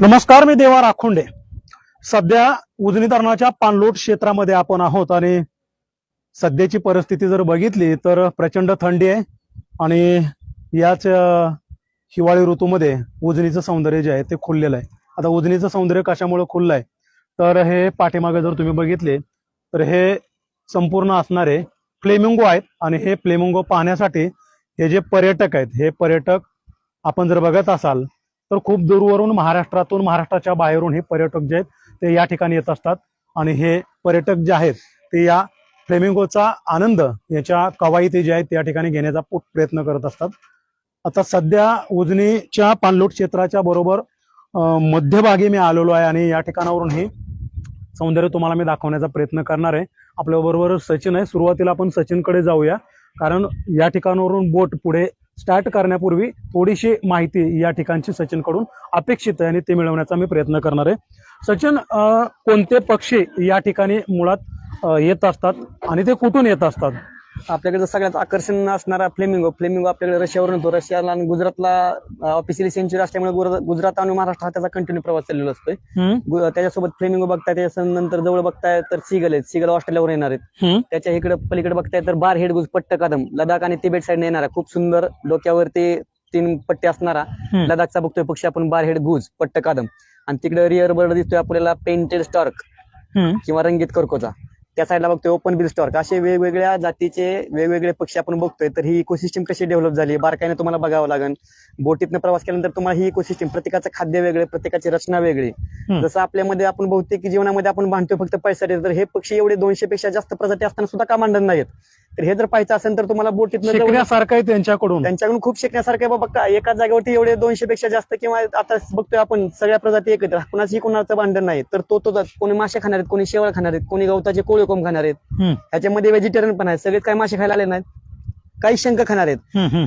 नमस्कार मी देवा राखोंडे. सध्या उजनी धरणाच्या पाणलोट क्षेत्रामध्ये आपण आहोत आणि सध्याची परिस्थिती जर बघितली तर प्रचंड थंडी आहे आणि याच हिवाळी ऋतूमध्ये उजनीचं सौंदर्य जे आहे ते खुललेलं आहे. आता उजनीचं सौंदर्य कशामुळे खुललं आहे? तर हे पाठीमागे जर तुम्ही बघितले तर हे संपूर्ण असणारे फ्लेमिंगो आहेत आणि हे फ्लेमिंगो पाहण्यासाठी हे जे पर्यटक आहेत हे पर्यटक आपण जर बघत असाल तर खूप दूरवरून महाराष्ट्रातून महाराष्ट्राच्या बाहेरून हे पर्यटक जे आहेत ते या ठिकाणी येत असतात. आणि हे पर्यटक जे आहेत ते या फ्लेमिंगोचा आनंद याच्या कवायती जे आहेत त्या ठिकाणी घेण्याचा प्रयत्न करत असतात. आता सध्या उजनीच्या पाणलोट क्षेत्राच्या बरोबर मध्यभागी मी आलेलो आहे आणि या ठिकाणावरून हे सौंदर्य तुम्हाला मी दाखवण्याचा प्रयत्न करणार आहे. आपल्याबरोबर सचिन आहे. सुरुवातीला आपण सचिनकडे जाऊया. कारण या ठिकाणावरून बोट पुढे स्टार्ट करण्यापूर्वी थोडीशी माहिती या ठिकाणची सचिनकडून अपेक्षित आहे आणि ते मिळवण्याचा मी प्रयत्न करणार आहे. सचिन कोणते पक्षी या ठिकाणी मुळात येत असतात आणि ते कुठून येत असतात? आपल्याकडे सगळ्यात आकर्षण असणारा फ्लेमिंगो फ्लेमिंगो आपल्याकडे रशियावरून येतो. रशियाला आणि गुजरातला ऑफिशियली सेंचुरी असल्यामुळे गुजरात आणि महाराष्ट्र हा त्याचा कंटिन्यू प्रवास चाललेला असतोय. त्याच्यासोबत फ्लेमिंगो बघताय त्याच्यानंतर जवळ बघताय तर सिगल आहेत. सिगल ऑस्ट्रेलियावर येणार आहेत. त्याच्या इकडे पलीकडे बघताय तर बार हेड गुज पट्ट कदम. लडाख आणि तिबेट साईडने येणारा. खूप सुंदर डोक्यावरती तीन पट्टे असणारा. लडाखचा बघतोय पक्षी आपण बार हेड गुज पट्ट कदम. आणि तिकडे रिअर बर्ड दिसतोय आपल्याला पेंटेड स्टॉर्क. किंवा रंगीत कर्कोचा त्या साईडला बघतोय ओपन बिल स्टॉर्क असे वेगवेगळ्या जातीचे वेगवेगळे पक्षी आपण बघतोय तर ही इकोसिस्टम कशी डेव्हलप झाली? बारकाईने तुम्हाला बघावं लागेल बोटीतनं प्रवास केल्यानंतर तुम्हाला ही इकोसिस्टम प्रत्येकाचं खाद्य वेगळे प्रत्येकाची रचना वेगळी. जसं आपल्यामध्ये आपण बहुतेक जीवनामध्ये आपण बांधतोय फक्त पैशासाठी तर हे पक्षी एवढे दोनशे पेक्षा जास्त प्रजाती असताना सुद्धा का मांडत नाहीत तर हे जर पाहायचं असेल तर तुम्हाला जवळ- शिकण्यासारखं आहे त्यांच्याकडून. त्यांच्याकडून खूप शिकण्यासारखं आहे. बाबा का एकाच जागेवरती एवढे दोनशे पेक्षा जास्त किंवा आता बघतोय आपण सगळ्या प्रजाती एकत्र. कुणाची कुणाचं भांडण नाही. तर तो तो कोणी मासे खाणार आहेत कोणी शेवळ खाणार आहेत कोणी गवताचे कोळी कोंब खाणार आहेत. ह्याच्यामध्ये व्हेजिटेरियन पण आहेत. सगळेच काय मासे खायला आले नाहीत. काही शंख खाणार आहेत.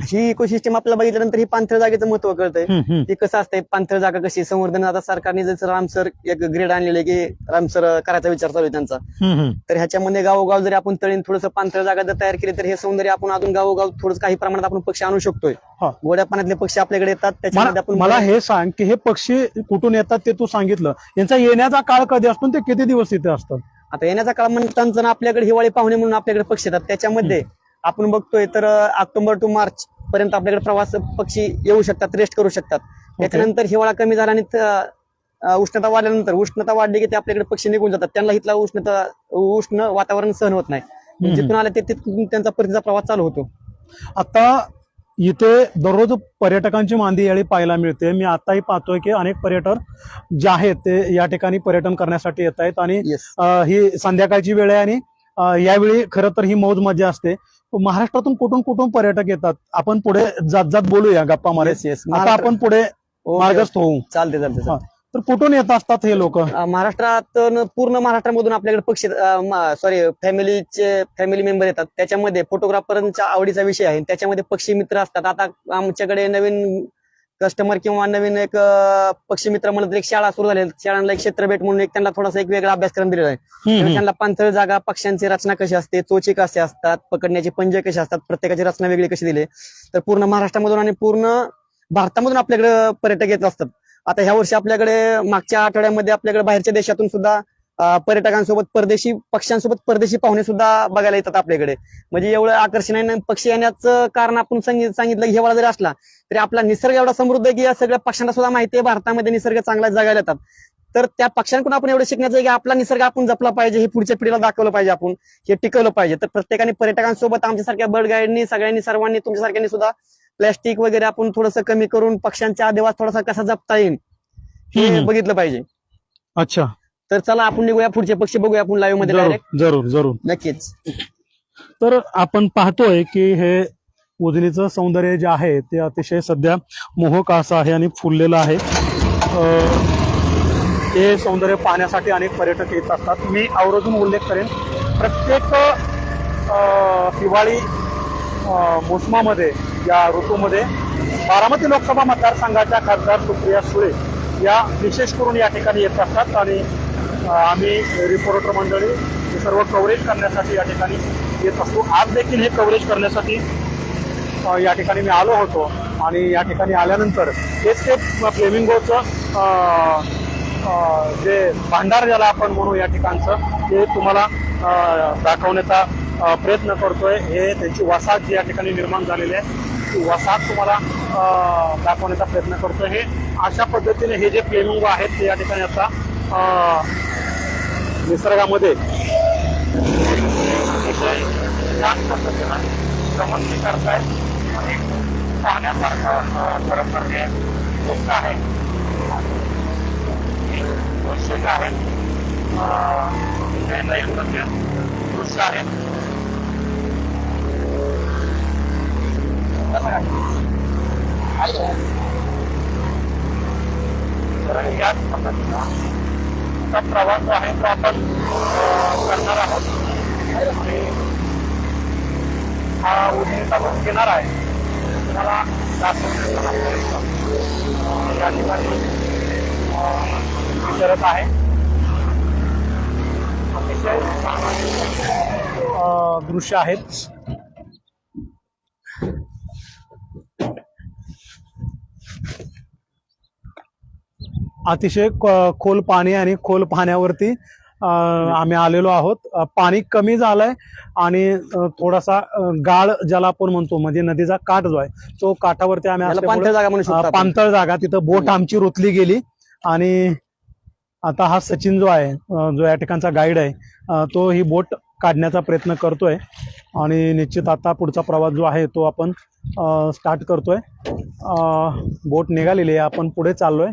ही इकोसिस्टम आपल्याला बघितल्यानंतर ही पाणथळ जागेचं महत्त्व कळतंय. की कसं असतंय? पाणथळ जागा कशी? संवर्धन आता सरकारने जसं रामसर एक ग्रेड आणलेलं आहे की रामसर करायचा विचार चालू आहे त्यांचा. तर ह्याच्यामध्ये गावोगाव जरी आपण तळीन थोडंसं पाणथळ जागा जर तयार केली तर हे सौंदर्य आपण अजून गावोगाव थोडं काही प्रमाणात आपण पक्षी आणू शकतोय. हा. गोड्या पाण्यातले पक्षी आपल्याकडे येतात त्याच्यामध्ये आपण मला हे सांग की हे पक्षी कुठून येतात ते तू सांगितलं. यांचा येण्याचा काळ कधी असतो ते किती दिवस तिथे असतात? आता येण्याचा काळ म्हणताना जर आपल्याकडे हिवाळी पाहुणे म्हणून आपल्याकडे पक्षी येतात त्याच्यामध्ये आपण बघतोय तर ऑक्टोबर टू मार्च पर्यंत आपल्याकडे प्रवास पक्षी येऊ शकतात रेस्ट करू शकतात. त्याच्यानंतर हिवाळा कमी झाला आणि उष्णता वाढल्यानंतर उष्णता वाढली की ते आपल्याकडे पक्षी निघून जातात. त्यांना इथला उष्णता उष्ण वातावरण सहन होत नाही. जिथून आले ते तिथून त्यांचा परतीचा प्रवास चालू होतो. आता इथे दररोज पर्यटकांची मांदी याळी पाहायला मिळते. मी आताही पाहतोय की अनेक पर्यटक जे आहेत ते या ठिकाणी पर्यटन करण्यासाठी येत आहेत. आणि ही संध्याकाळची वेळ आहे आणि यावेळी खरं तर ही मौज मजा असते. महाराष्ट्रातून कुठून कुठून पर्यटक येतात? आपण पुढे जात जात बोलूया गप्पा मारे. आता आपण पुढे मार्गस्थ होऊ. चालते चालते चालते. तर कुठून येत असतात हे लोक? अं, महाराष्ट्रात न- पूर्ण महाराष्ट्रामधून आपल्याकडे पक्षी सॉरी फॅमिलीचे फॅमिली मेंबर येतात. त्याच्यामध्ये फोटोग्राफरच्या आवडीचा विषय आहे. त्याच्यामध्ये पक्षी मित्र असतात. आता आमच्याकडे नवीन कस्टमर किंवा नवीन एक अं, पक्षी मित्र म्हणत एक शाळा सुरू झाली. शाळांना एक क्षेत्रभेट म्हणून एक त्यांना थोडासा एक वेगळा अभ्यासक्रम दिलेला आहे. त्यांना पाणथळ जागा पक्ष्यांची रचना कशी असते चोची कसे असतात पकडण्याचे पंजे कसे असतात प्रत्येकाची रचना वेगळी कशी दिली. तर पूर्ण महाराष्ट्रामधून आणि पूर्ण भारतामधून आपल्याकडे पर्यटक येत असतात. आता ह्या वर्षी आपल्याकडे मागच्या आठवड्यामध्ये आपल्याकडे बाहेरच्या देशातून सुद्धा पर्यटकांसोबत परदेशी पक्ष्यांसोबत परदेशी पाहुणे सुद्धा बघायला येतात आपल्याकडे. म्हणजे एवढं आकर्षण आहे पक्षी येण्याचं कारण आपण सांगित- सांगितलं हिवाळा जरी असला तरी आपला निसर्ग एवढा समृद्ध आहे की या सगळ्या पक्ष्यांना सुद्धा माहिती आहे भारतामध्ये निसर्ग चांगला जगायला येतात. तर त्या पक्ष्यांकडून आपण एवढं शिकण्याचं आहे की आपला निसर्ग आपण जपला पाहिजे हे पुढच्या पिढीला दाखवलं पाहिजे आपण हे टिकवलं पाहिजे. तर प्रत्येकाने पर्यटकांसोबत आमच्यासारख्या बर्ड गाईडनी सगळ्यांनी सर्वांनी तुमच्यासारख्यांनी सुद्धा प्लॅस्टिक वगैरे आपण थोडंसं कमी करून पक्ष्यांचा आदिवास थोडासा कसा जपता येईल हे. बघितलं पाहिजे. अच्छा. तर चला आपण निघूया पुढचे पक्षी बघूया आपण लाईव्हमध्ये जरूर डायरेक्ट जरूर जरूर. नक्कीच. तर आपण पाहतोय की हे उजनीचं सौंदर्य जे आहे ते अतिशय सध्या मोहक असं आहे आणि फुललेलं आहे. अं, हे सौंदर्य पाहण्यासाठी अनेक पर्यटक येत असतात. मी आवर्जून उल्लेख करेन प्रत्येक अं, हिवाळी अं, मोसमामध्ये या ऋतूमध्ये बारामती लोकसभा मतदारसंघाच्या खासदार सुप्रिया सुळे या विशेष करून या ठिकाणी येत असतात. आणि आम्ही रिपोर्टर मंडळी हे सर्व कव्हरेज करण्यासाठी या ठिकाणी येत असतो. आज देखील हे कव्हरेज करण्यासाठी या ठिकाणी मी आलो होतो. आणि या ठिकाणी आल्यानंतर हेच ते फ्लेमिंगोचं जे भांडार ज्याला आपण म्हणू या ठिकाणचं ते तुम्हाला दाखवण्याचा प्रयत्न करतोय. हे त्यांची वसाहत जी या ठिकाणी निर्माण झालेली आहे ती वसाहत तुम्हाला दाखवण्याचा प्रयत्न करतोय. हे अशा पद्धतीने हे जे फ्लेमिंगो आहेत ते या ठिकाणी आता निसर्गामध्ये. अतिशय छान पद्धतीनं आहे दृश्य प्रवास जो आहे तो आपण करणार आहोत. आणि हा उजनीचा जो घेणार आहे. तुम्हाला या ठिकाणी विचारत आहे. अतिशय दृश्य आहेत. अतिशय खोल पाणी आणि खोल पाण्यावरती आम्ही आलेलो आहोत. पाणी कमी झालंय आणि थोडासा गाळ ज्याला आपण म्हणतो म्हणजे नदीचा काठ जो आहे तो काठावरती आम्ही पाणथळ जागा तिथं बोट आमची रुतली गेली. आणि आता हा सचिन जो आहे जो या ठिकाणचा गाईड आहे तो ही बोट काढण्याचा प्रयत्न करतोय. आणि निश्चित आता पुढचा प्रवास जो आहे तो आपण स्टार्ट करतोय. बोट निघालेली आहे आपण पुढे चाललोय.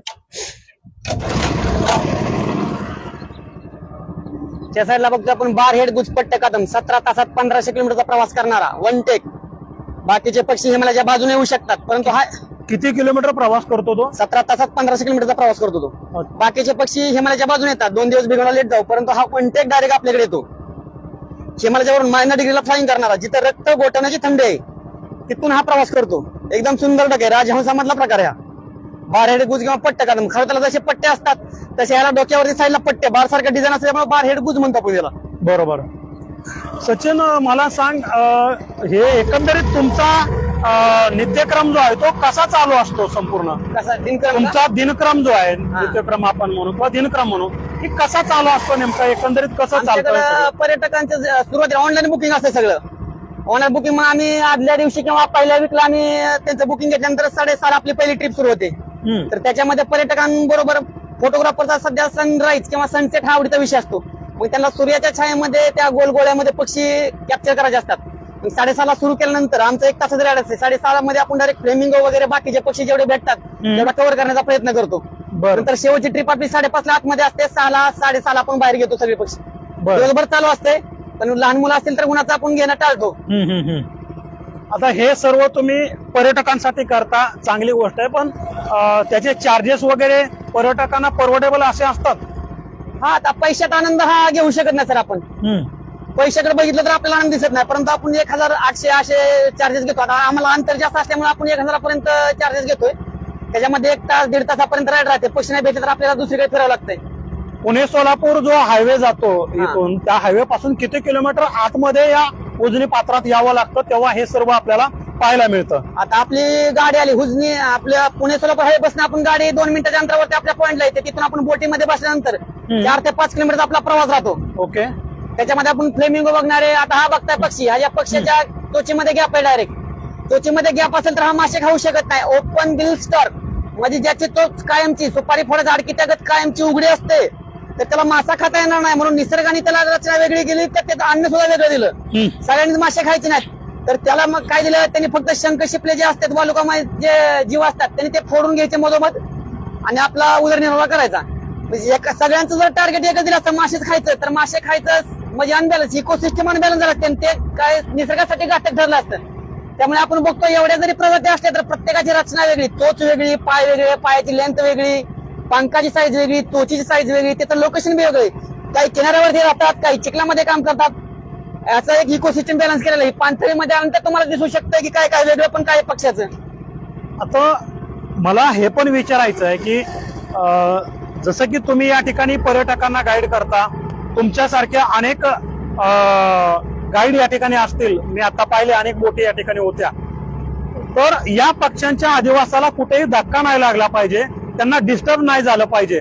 त्या साईडला बघतो आपण बार हेड गुजपट्ट कदम सतरा तासात पंधराशे किलोमीटरचा प्रवास करणारा वन टेक बाकीचे पक्षी हिमालयाच्या बाजूने येऊ शकतात परंतु हा किती किलोमीटर प्रवास करतो तो? सतरा तासात पंधराशे किलोमीटरचा प्रवास करतो तो. बाकीचे पक्षी हिमालयाच्या बाजूने येतात दोन दिवस बिघडला लेट जाऊ परंतु हा वन टेक डायरेक्ट आपल्याकडे येतो. हिमालयावरून मायनर डिग्रीला फ्लाईंग करणारा जिथं रक्त गोठवण्याची थंडी आहे तिथून हा प्रवास करतो. एकदम सुंदर डक आहे राजहंसामधला प्रकार आहे हा. बार हेड गुज किंवा पट्ट कदम खरं त्याला जसे पट्टे असतात तसे याला डोक्यावरती साईडला पट्टे. बार सारखं डिझाईन असल्यामुळे बार हेड गुज म्हणतो आपण याला बरोबर. सचिन मला सांग अं, हे एकंदरीत तुमचा अं, नित्यक्रम जो आहे तो कसा चालू असतो संपूर्ण? कसा? दिनक्रम का? तुमचा दिनक्रम जो आहे नित्यक्रम आपण म्हणू किंवा दिनक्रम म्हणू की कसा चालू असतो नेमका? एकंदरीत कसं चालतं हे आमच्याकडे सगळं? पर्यटकांचं जे- सुरुवातीला ऑनलाईन बुकिंग असते सगळं. ऑनलाईन बुकिंग मग आम्ही आदल्या दिवशी किंवा पहिल्या वीकला आम्ही त्यांचं बुकिंग घेतल्यानंतर साडेसात आपली पहिली ट्रिप सुरू होते. तर त्याच्यामध्ये पर्यटकांबरोबर फोटोग्राफरचा सध्या सनराईज किंवा सनसेट हा आवडीचा विषय असतो. मग त्यांना सूर्याच्या छायेमध्ये त्या गोलगोळ्यामध्ये पक्षी कॅप्चर करायचे असतात. साडेसहाला सुरू केल्यानंतर आमचं एक तासाचं राईड असते. साडेसहाला मध्ये आपण डायरेक्ट फ्लेमिंगो वगैरे बाकीचे पक्षी जेवढे भेटतात तेवढा कव्हर करण्याचा प्रयत्न करतो. नंतर शेवटची ट्रिप आपली साडेपाच ला आतमध्ये असते. सहाला साडेसहाला आपण बाहेर घेतो सगळे पक्षी. दिवसभर चालू असते. पण लहान मुलं असतील तर उन्हाचं आपण घेणं टाळतो. आता हे सर्व तुम्ही पर्यटकांसाठी करता चांगली गोष्ट आहे पण त्याचे चार्जेस वगैरे पर्यटकांना परवडेबल असे असतात? हा आता पैशात आनंद हा घेऊ शकत नाही सर आपण. पैशाकडे बघितलं तर आपल्याला आनंद दिसत नाही परंतु आपण एक हजार आठशे असे चार्जेस घेतो. आता आम्हाला अंतर जास्त असल्यामुळे आपण एक हजारापर्यंत चार्जेस घेतोय. त्याच्यामध्ये एक तास दीड तासापर्यंत राईड राहते. पक्षी नाही भेटले तर आपल्याला दुसरीकडे फिरावं लागतंय. पुणे सोलापूर जो हायवे जातो इथून त्या हायवे पासून किती किलोमीटर आतमध्ये या उजनी पात्रात यावं लागतं तेव्हा हे सर्व आपल्याला पाहायला मिळतं. आता आपली गाडी आली हुजनी आपल्या पुणे सोलापूर हायवे बसने आपण गाडी दोन मिनिटाच्या अंतरावरती आपल्या पॉईंटला येते तिथून आपण बोटीमध्ये बसल्यानंतर चार ते पाच किलोमीटरचा आपला प्रवास राहतो. ओके. त्याच्यामध्ये आपण फ्लेमिंगो बघणारे आता हा बघताय पक्षी हा या पक्षाच्या चोचीमध्ये गॅप आहे डायरेक्ट चोचीमध्ये गॅप असेल तर हा मासे खाऊ शकत नाही. ओपन बिल स्टर म्हणजे ज्याची चोच कायमची सुपारी फळ झाड त्यागत कायमची उघडी असते. तर त्याला मासा खाता येणार नाही म्हणून निसर्गाने त्याला रचना वेगळी केली तर त्याचं अन्न सुद्धा वेगळं दिलं. सगळ्यांनी मासे खायचे नाहीत तर त्याला मग काय दिलं त्यांनी फक्त शंख शिपले जे असतात वालुकामध्ये जे जीव असतात त्यांनी ते फोडून घ्यायचे मधोमध आणि आपला उदरनिर्वाह करायचा म्हणजे एका सगळ्यांचं जर टार्गेट एकच दिलं असतं मासेच खायचं तर मासे खायचं म्हणजे अनबॅलन्स इकोसिस्टम अनबॅलन्स झालं असतं. ते काय निसर्गासाठी घातक ठरलं असतं त्यामुळे आपण बघतो एवढ्या जरी प्रजाती असल्या तर प्रत्येकाची रचना वेगळी चोच वेगळी पाय वेगळे पायाची लेंथ वेगळी पंखाची साईज वेगळी चोचीची साईज वेगळी त्याचं लोकेशन बी वेगळी. काही किनाऱ्यावरती राहतात काही चिखलामध्ये काम करतात. याचा एक इकोसिस्टम बॅलन्स केलेलं आहे. पाणथळीमध्ये आल्यानंतर तुम्हाला दिसू शकतं की काय काय वेगळं पण काय पक्षाचं आता मला हे पण विचारायचं आहे की जसं की तुम्ही या ठिकाणी पर्यटकांना गाईड करता तुमच्यासारख्या अनेक गाईड या ठिकाणी असतील. मी आता पाहिले अनेक बोटी या ठिकाणी होत्या. तर या पक्ष्यांच्या अधिवासाला कुठेही धक्का नाही लागला पाहिजे. त्यांना डिस्टर्ब नाही झालं पाहिजे.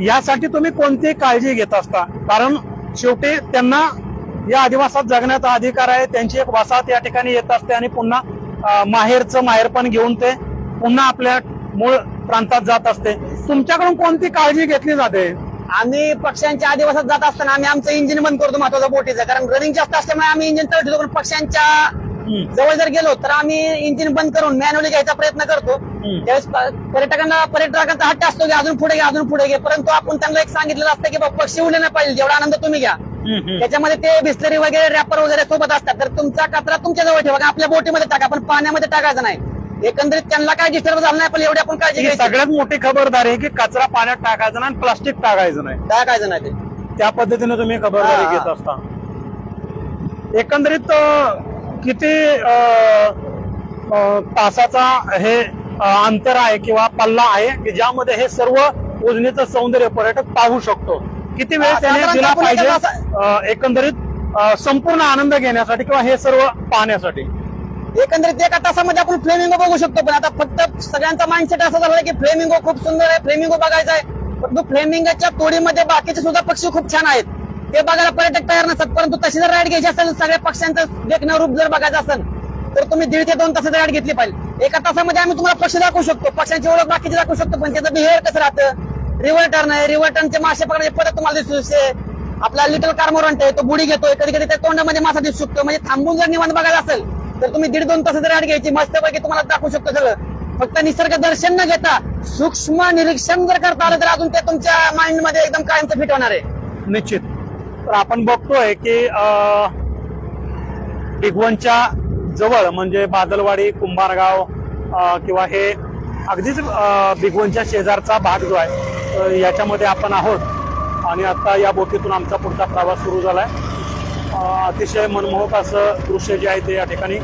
यासाठी तुम्ही कोणती काळजी घेत असता. कारण शेवटी त्यांना या आदिवासात जगण्याचा अधिकार आहे. त्यांची एक वसाहत या ठिकाणी येत असते आणि पुन्हा माहेरचं माहेरपण घेऊन ते पुन्हा आपल्या मूळ प्रांतात जात असते. तुमच्याकडून कोणती काळजी घेतली जाते? आम्ही पक्ष्यांच्या आदिवासात जात असताना आम्ही आमचं इंजिन बंद करतो महत्वाचं बोटीचं. कारण रनिंग जास्त असल्यामुळे आम्ही इंजिन तळ ठेवतो पण पक्ष्यांच्या जवळ जर गेलो तर आम्ही इंजिन बंद करून मॅन्युअली घ्यायचा प्रयत्न करतो. त्यावेळेस पर्यटकांना पर्यटकांचा हट्ट असतो की अजून पुढे घ्या अजून पुढे घे. परंतु आपण त्यांना एक सांगितलेलं असतं की बाबा पक्षी उडले नाही पाहिजे जेवढा आनंद तुम्ही घ्या. त्याच्यामध्ये ते बिस्लरी वगैरे रॅपर वगैरे सोबत असतात. तर तुमचा कचरा तुमच्या जवळ ठेवा. आपल्या बोटीमध्ये टाका पण पाण्यामध्ये टाकायचा नाही. एकंदरीत त्यांना काय डिस्टर्ब झालं नाही पण एवढी आपण काळजी घ्यायची. सगळ्यात मोठी खबरदारी आहे की कचरा पाण्यात टाकायचा नाही प्लास्टिक टाकायचं नाही. टाकायचं नाही ते. त्या पद्धतीने तुम्ही खबरदारी. घेत असता. एकंदरीत किती तासाचा हे अंतर आहे किंवा पल्ला आहे की ज्यामध्ये हे सर्व उजनीचं सौंदर्य पर्यटक पाहू शकतो. किती वेळ त्याने दिला पाहिजे एकंदरीत संपूर्ण आनंद घेण्यासाठी किंवा हे सर्व पाहण्यासाठी? एकंदरीत एका तासामध्ये आपण फ्लेमिंगो बघू शकतो पण आता फक्त सगळ्यांचा माइंडसेट असा झाला की फ्लेमिंगो खूप सुंदर आहे फ्लेमिंगो बघायचा आहे. परंतु फ्लेमिंगच्या तोडीमध्ये बाकीचे सुद्धा पक्षी खूप छान आहेत. ते बघायला पर्यटक तयार नसतात परंतु तशी जर राईड घ्यायची असेल सगळ्या पक्ष्यांचं देखणं रूप जर बघायचं असेल तर तुम्ही दीड ते दोन तासाची राईड घेतली पाहिजे. एका तासामध्ये आम्ही तुम्हाला पक्षी दाखवू शकतो. पक्षांची ओळख बाकीची दाखवू शकतो पण त्याचं बिहेवियर कसं राहतं? रिव्हर टर्न आहे रिव्हर टर्नचे मासे पकडायचे पद तुम्हाला दिसू शकते. आपला लिटल कार्मोरंट आहे तो बुडी घेतोय कधी कधी त्या तोंडामध्ये मासा दिसू शकतो. म्हणजे थांबून जर निवांत बघायला असेल तर तुम्ही दीड दोन तासाची राईड घ्यायची मस्तपैकी तुम्हाला दाखवू शकतो सगळं. फक्त निसर्ग दर्शन न घेता सूक्ष्म निरीक्षण जर करता आलं तर अजून ते तुमच्या माइंडमध्ये एकदम कायमचं फिट होणार आहे. निश्चित. तर आपण बघतोय की अं, जवळ म्हणजे बादलवाडी कुंभारगाव किंवा हे अगदीच अं, शेजारचा भाग जो आहे याच्यामध्ये आपण आहोत. आणि आता या बोटीतून आमचा पुढचा प्रवास सुरू झाला आहे अतिशय मनमोहक असं दृश्य जे आहे ते या ठिकाणी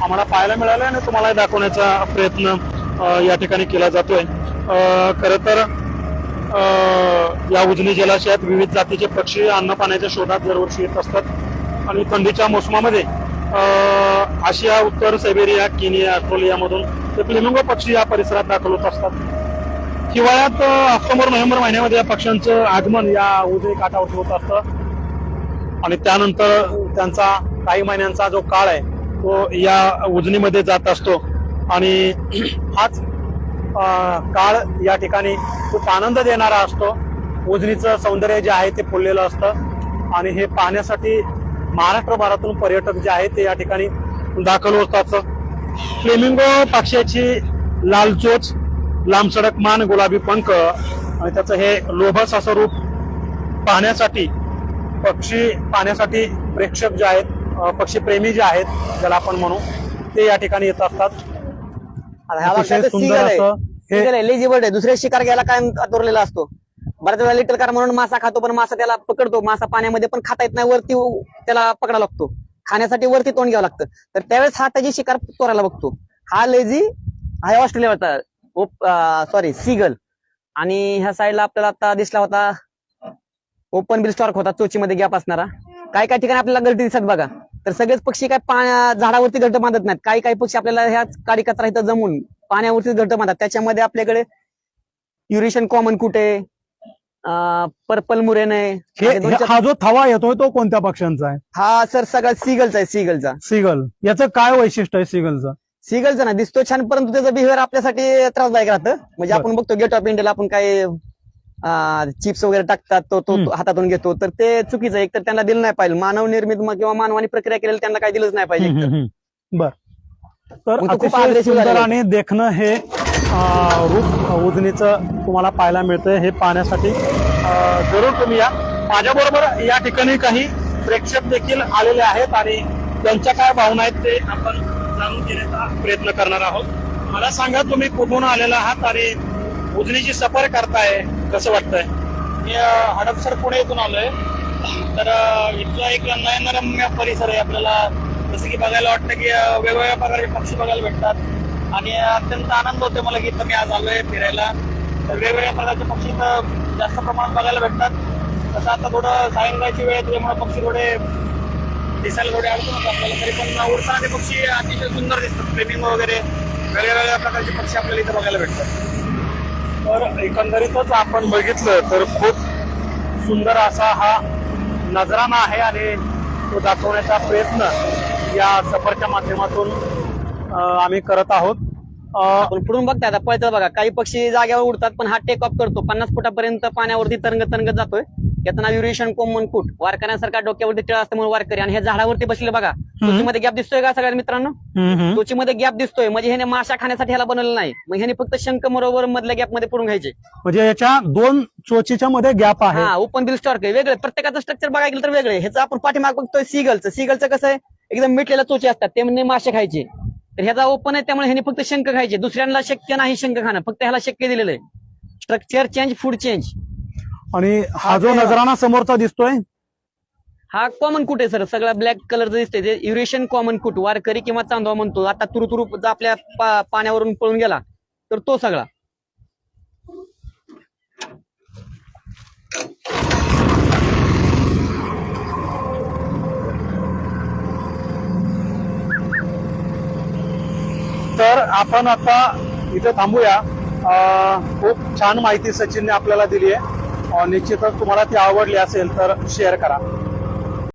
आम्हाला पाहायला मिळालं आणि तुम्हाला दाखवण्याचा प्रयत्न या ठिकाणी केला जातोय. खर तर या उजनी जलाशयात विविध जातीचे पक्षी अन्न पाण्याच्या शोधात दरवर्षी येत असतात. आणि थंडीच्या मोसमामध्ये आशिया उत्तर सायबेरिया केनिया ऑस्ट्रेलियामधून ते फ्लेमिंगो पक्षी या परिसरात दाखल होत असतात. हिवाळ्यात ऑक्टोबर नोव्हेंबर महिन्यामध्ये या पक्ष्यांचं आगमन या उजनी काठावरती होत असतं. आणि त्यानंतर त्यांचा काही महिन्यांचा जो काळ आहे तो या उजनीमध्ये जात असतो. आणि हाच काळ या ठिकाणी खूप आनंद देणारा असतो. उजनीचं सौंदर्य जे आहे ते फुललेलं असतं. आणि हे पाहण्यासाठी महाराष्ट्रभरातून पर्यटक जे आहेत ते या ठिकाणी दाखल होत असतात फ्लेमिंगो पक्ष्याची लाल चोच लांब सडक मान गुलाबी पंख आणि त्याचं हे लोभस असं रूप पाहण्यासाठी पक्षी पाहण्यासाठी प्रेक्षक जे आहेत अं, पक्षीप्रेमी जे आहेत ज्याला आपण म्हणू ते या ठिकाणी येत असतात. सुंदर असं हे सिगल आहे. दुसऱ्या शिकार घ्यायला काय आतुरलेला असतो. बऱ्याच वेळा लिटल कार म्हणून मासा खातो पण मासा त्याला पकडतो. मासा पाण्यामध्ये पण खाता येत नाही वरती त्याला पकडा लागतो खाण्यासाठी वरती तोंड घ्यावं लागतं. तर त्यावेळेस हा त्याची शिकार चोरायला बघतो. हा लेझी हा ऑस्ट्रेलियावरचा सॉरी सीगल आणि ह्या साईडला आपल्याला आता दिसला होता ओपन बिल स्टॉर्क होता चोचीमध्ये गॅप असणारा. काही काही ठिकाणी आपल्याला गर्दी दिसत बघा. तर सगळेच पक्षी काय पाण्या झाडावरती घट्ट बांधत नाहीत. काही काही पक्षी आपल्याला ह्या काडी कचरा इथं जमून पाण्यावरती घट्ट बांधतात. त्याच्यामध्ये आपल्याकडे युरेशन कॉमन कुठे? पर्पल मुरेन आहे. हे जो थवा येतोय तो कोणत्या पक्षांचा आहे? हा सर सगळा सिगलचा आहे सिगलचा. सिगल. याचं काय वैशिष्ट्य आहे सिगलचं? सिगलचा ना दिसतो छान परंतु त्याचं बिहेवियर आपल्यासाठी त्रासदायक राहतं. म्हणजे आपण बघतो गेट ऑफ इंडियाला आपण काय चिप्स वगैरे टाकतात तो तो हातातून घेतो. तर ते चुकीचं आहे. एक तर त्यांना दिलं नाही पाहिजे. मानव निर्मित किंवा मानवाने प्रक्रिया केलेली त्यांना काही दिलंच नाही पाहिजे. बर. तर खूप आणि देखणं हे रूप उजनीचं तुम्हाला पाहायला मिळतंय. हे पाहण्यासाठी जरूर तुम्ही या. माझ्याबरोबर या ठिकाणी काही प्रेक्षक देखील आलेले आहेत आणि त्यांच्या काय भावना आहेत ते आपण जाणून घेण्याचा प्रयत्न करणार आहोत. मला सांगा तुम्ही कुठून आलेला आहात आणि उजनीची सफर करताय कसं वाटतंय? मी हडपसर पुणे येथून आलोय. तर इथला एक नयनरम्य परिसर आहे. आपल्याला जसं की बघायला वाटतं की वेगवेगळ्या प्रकारचे पक्षी बघायला भेटतात. आणि अत्यंत आनंद होतो मला की इथं मी आज आलोय फिरायला. तर वेगवेगळ्या प्रकारचे पक्षी इथं जास्त प्रमाणात बघायला भेटतात. तसं आता थोडं सायंकाळची वेळ आहे त्याच्यामुळे पक्षी थोडे दिसायला थोडे अडचण होतात आपल्याला. तरी पण उडताना ते पक्षी अतिशय सुंदर दिसतात. फ्लेमिंग वगैरे वेगळ्या वेगळ्या प्रकारचे पक्षी आपल्याला इथं बघायला भेटतात. तर एकंदरीतच आपण बघितलं तर खूप सुंदर असा हा नजराणा आहे आणि तो दाखवण्याचा प्रयत्न या सफरच्या माध्यमातून आम्ही करत आहोत. आपण पुढून बघता आता पळतात बघा. काही पक्षी जाग्यावर उडतात पण हा टेक ऑफ करतो. पन्नास फुटापर्यंत पाण्यावरती तरंग तरंगत जातोय. याचं नाव युरेशन कोमन कुट. वारकऱ्यांसारखा डोक्यावरती टिळा असल्यामुळे वारकरी. आणि हे झाडावरती बसले बघा. त्वचेमध्ये गॅप दिसतोय का सगळ्या मित्रांनो? त्वचेमध्ये गॅप दिसतोय. म्हणजे ह्याने माशा खाण्यासाठी ह्याला बनवलं नाही. मग ह्याने फक्त शंख बरोबर मधल्या गॅपमध्ये पडून घ्यायचे. म्हणजे याच्या दोन चोचीच्या मध्ये गॅप आहे. हा ओपन बिल स्टॉर्क आहे. वेगळे. प्रत्येकाचं स्ट्रक्चर बघायला गेलं तर वेगळे. ह्याचं आपण पाठीमाग बघतोय सिगलचं सिगलचं कसं आहे? एकदम मिटलेल्या चोचे असतात. ते म्हणजे मासे खायचे. तर ह्याचा ओपन आहे त्यामुळे ह्याने फक्त शंख खायचे. दुसऱ्यांना शक्य नाही शंख खाणं. फक्त ह्याला शक्य दिलेलं आहे. स्ट्रक्चर चेंज फूड चेंज आणि हा जो नजराणा समोरचा दिसतोय? हा कॉमन कुट आहे सर सगळा ब्लॅक कलरचं दिसतंय. ते युरेशियन कॉमन कुट वारकरी किंवा चांदवा म्हणतो. आता तुरु तुरु आपल्या पा- पाण्यावरून पळून गेला तर तो सगळा. तर आपण आता इथे थांबूया. खूप छान माहिती सचिनने आपल्याला दिली आहे निश्चितच तुम्हाला ती आवडली असेल तर शेअर करा.